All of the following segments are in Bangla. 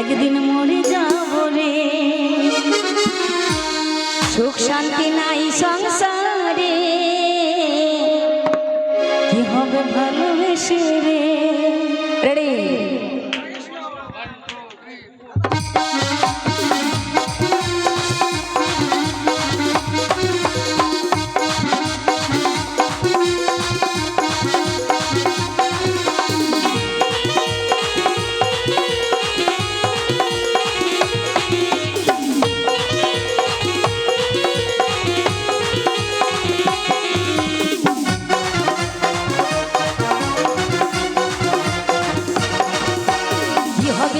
একদিন মরে যাব রে। সুখ শান্তি নাই সংসারে। কি হবে ভালোবেসে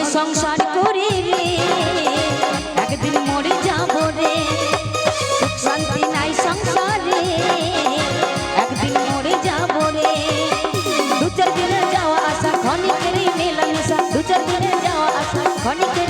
কি সংসার করি রে একদিন মরে যাব রে। সুখ শান্তি নাই সংসারে, একদিন মরে যাব রে। দু চার দিনে যাওয়া আসা, ক্ষণিকেরই মেলামেশা। দু চার দিনে যাওয়া আসা, ক্ষণিকেরই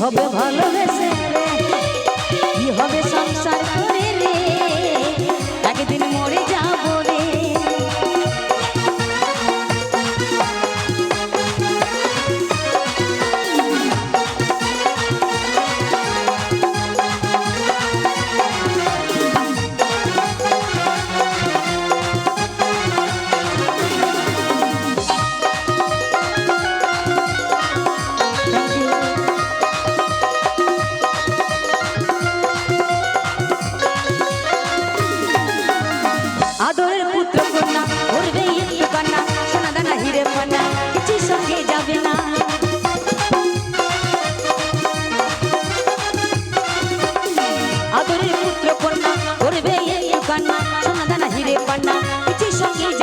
হবে ভালোবেসে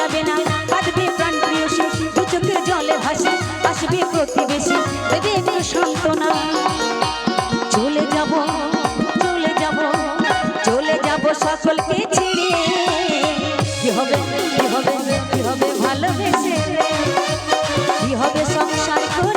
যাবে না। বাঁধবে প্রাণ প্রিয় সে দু চোখে জলে ভাসে, আসবে প্রতিবেশী, দেবে সান্ত্বনা। চলে যাব চলে যাব চলে যাব সকলকে ছেড়ে। কি হবে কি হবে কি হবে ভালোবেসে? কি হবে সংসার করে?